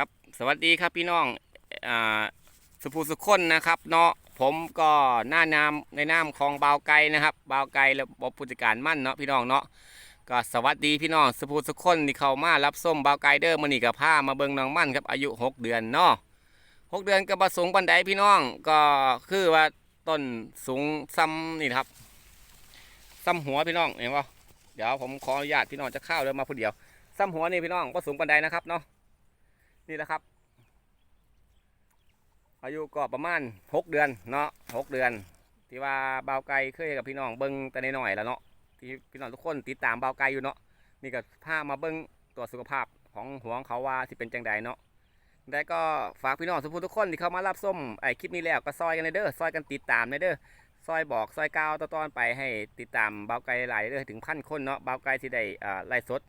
ครับสวัสดีครับพี่น้องอ่าสุภูสุขคนนะครับเนาะผมก็หน้านามในนามของบาวไกนะครับบาวไกและบผู้จัดการมั่นเนาะพี่น้องเนาะก็สวัสดีพี่น้องสุภูสุขคนที่เข้ามารับส้มบาวไกเดอร์มันนี่กับผ้ามาเบิงน้องมั่นครับอายุ 6 เดือนเนาะหกเดือนก็บสูงปันไดพี่น้องก็คือว่าต้นสูงซ้ำนี่ครับซ้ำหัวพี่น้องเห็นป่เดี๋ยวผมขออนุญาตพี่น้องจะเข้าเดินมาผู้เดียวซ้ำหัวนี่พี่น้องก็สูงปันไดนะครับเนาะ นี่แหละครับ อายุก็ประมาณหกเดือนเนาะหกเดือน ที่ว่าเบาไก่เคยกับพี่น้องเบิ้งแต่น้อยแล้วเนาะที่พี่น้องทุกคนติดตามเบาไก่อยู่เนาะนี่ก็พามาเบิ้งตัวสุขภาพของหัวของเขาว่าที่เป็นจังใดเนาะได้ก็ฝากพี่น้องทุกคนทุกคนที่เข้ามารับส้มไอคลิปนี้แล้วก็ซอยกันเลยเด้อซอยกันติดตามเลยเด้อซอยบอกซอยกาวตอนไปให้ติดตามเบาไก่หลายเด้อถึงพันคนเนาะเบาไก่ที่ได้อ่าไล่สด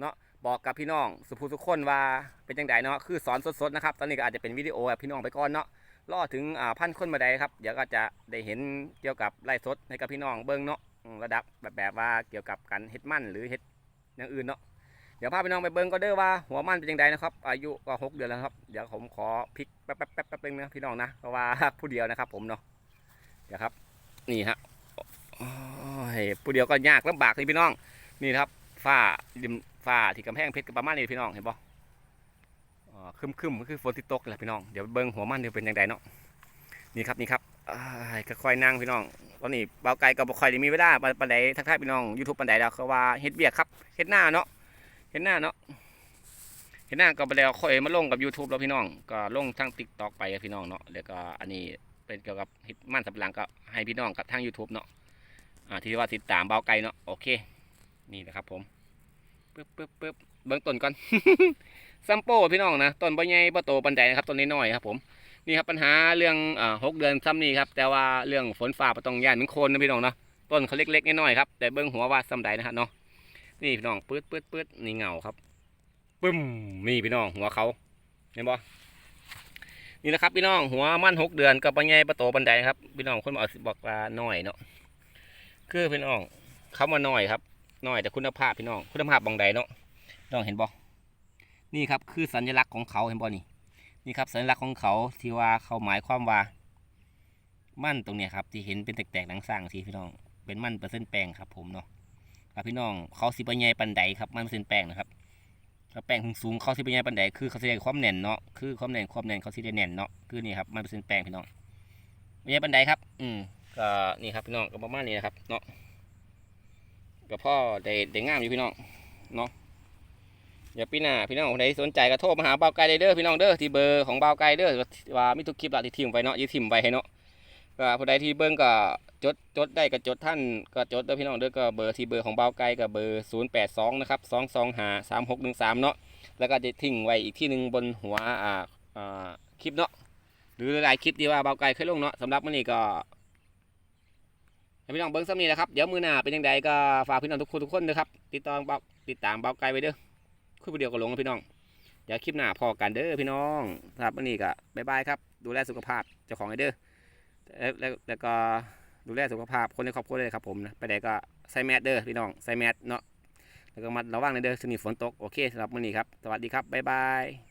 เนาะ บอกกับพี่น้องสุภูทุคนว่าเป็นจังไดเนาะคือสอนสดๆนะครับตอนนี้ก็อาจจะเป็นวิดีโอแบบพี่น้องไปก่อนเนาะรอถึงอ่าพันคนมาได้ครับเดี๋ยวก็จะได้เห็นเกี่ยวกับไล่สดให้กับพี่น้องเบิ้งเนาะระดับแบบแบบว่าเกี่ยวกับการเฮ็ดมั่นหรือเฮ็ดอย่างอื่นเนาะเดี๋ยวพาพี่น้องไปเบิ้งก็เด้อว่าหัวมันเป็นจังไดนะครับ อายุก็หกเดือนแล้วครับเดี๋ยวผมขอพลิกแป๊บแป๊บแป๊บแป๊บนึงนะพี่น้องนะเพราะว่าผู้เดียวนะครับ ผมเนาะเดี๋ยวครับ นี่ฮะอ้ยผู้เดียวก็ยากลำบากเลยพี่น้องนี่ครับฝ้าริม ฟ้าที่กำแพงเพชรก็ประมาณนี้พี่น้องเห็นบ่อ่าคึมคึมๆก็คือฝนที่ตกแหละพี่น้องเดี๋ยวเบิ้งหัวมันเดี๋ยวเป็นยังไงเนาะนี่ครับนี่ครับค่อยๆนั่งพี่น้องตอนนี้เบาไก่ก็บ่ค่อยได้มีเวลาปานใดทักทายพี่น้องยูทูบปานใดแล้วเขาว่าเฮ็ดเบียกครับเฮ็ดหน้าเนาะเฮ็ดหน้าเนาะเฮ็ดหน้าก็ไปแล้วค่อยมาลงกับ YouTube แล้วพี่น้องก็ลงทาง TikTok ไปพี่น้องเนาะแล้วก็อันนี้เป็นเกี่ยวกับเฮ็ดมันสำปะหลังก็ให้พี่น้องกับทาง YouTube เนาะที่ว่าติดตามเบาไก่เนาะโอเค นี่นะครับผม ปึ๊บปึ๊บปึ๊บเบื้องต้นก่อนซัมโป้พี่น้องนะต้นใบใหญ่บ่โตปันใดนะครับต้นน้อยครับผมนี่ครับปัญหาเรื่องอ่าหกเดือนซ้ำนี่ครับแต่ว่าเรื่องฝนฟ้าบ่ต้องย่านเหมันโคนนะพี่น้องเนาะต้นเขาเล็กๆน้อยๆครับแต่เบื้องหัวว่าซ้ำใดนะครับเนาะนี่พี่น้องปื๊ดปื๊ดปื๊ดนี่เงาครับปึ้มนี่พี่น้องหัวเขาเห็นบ่นี่นะครับพี่น้องหัวมันหกเดือนกับใบใหญ่บ่โตปันใดครับพี่น้องคนบอกบอกว่าน้อยเนาะคือพี่น้องคำว่าน้อยครับ น้อยแต่คุณภาพพี่น้อง คุณภาพบางใดเนาะน้องเห็นบ่นี่ครับคือสัญลักษณ์ของเขาเห็นบ่นี่นี่ครับสัญลักษณ์ของเขาที่ว่าเขาหมายความว่า มั่นตรงเนี้ยครับ ที่เห็นเป็นแตกๆหนังสร้างที่พี่น้อง เป็นมั่นเปอร์เซ็นต์แป้งครับผมเนาะครับพี่น้องเขาสิบใหญ่ปันใดครับมั่นเปอร์เซ็นต์แป้งนะครับถ้าแป้งสูงเขาสิบใหญ่ปันใดคือเขาสิได้ความแน่นเนาะคือความแน่นความแน่นเขาสิได้แน่นเนาะคือนี่ครับมั่นเปอร์เซ็นต์แป้งพี่น้องใหญ่ปันใดครับ อืมก็นี่ครับพี่น้องก็ประมาณนี้นะครับเนาะ กับพ่อได้ได้งามอยู่พี่น้องเนาะเดี๋ยวพี่หน้าพี่น้องคนใดสนใจก็โทรมาหาเบาไกลเด้อพี่น้องเด้อที่เบอร์ของเบาไกลเด้อว่ามีทุกคลิปละที่ทิมไว้เนาะยี่ทิมไว้ให้เนาะก็ผู้ใดที่เบิ้งก็จดจดได้ก็จดท่านก็จดเด้อพี่น้องเด้อก็เบอร์ที่เบอร์ของเบาไกลก็เบอร์ศูนย์แปดสองนะครับสองสองหาสามหกหนึ่งสามเนาะแล้วก็จะทิ้งไว้อีกที่หนึ่งบนหัวอ่าอ่าคลิปเนาะหรือหลายคลิปที่ว่าเบาไกลเคยลงเนาะสำหรับวันนี้ก็ ให้พี่น้องเบิ้งซ้ำนี่นะครับ เดี๋ยวมือหน้าเป็นยังไงก็ฝากพี่น้องทุกคนทุกคนนะครับ ติดตามเบาติดตามเบาไกลไว้เด้อคุยวิดีโอก็ลงพี่น้อง เดี๋ยวคลิปหน้าพอกันเด้อพี่น้องครับวันนี้ก็บายบายครับ ดูแลสุขภาพเจ้าของไอเด้อแล้วแล้วก็ดูแลสุขภาพคนในครอบครัวเลยครับผมนะไปไหนก็ใส่แมสเด้อพี่น้องใส่แมสเนาะแล้วก็มาระวังในเด้อสนิทฝนตกโอเคสำหรับวันนี้ครับสวัสดีครับบ๊ายบาย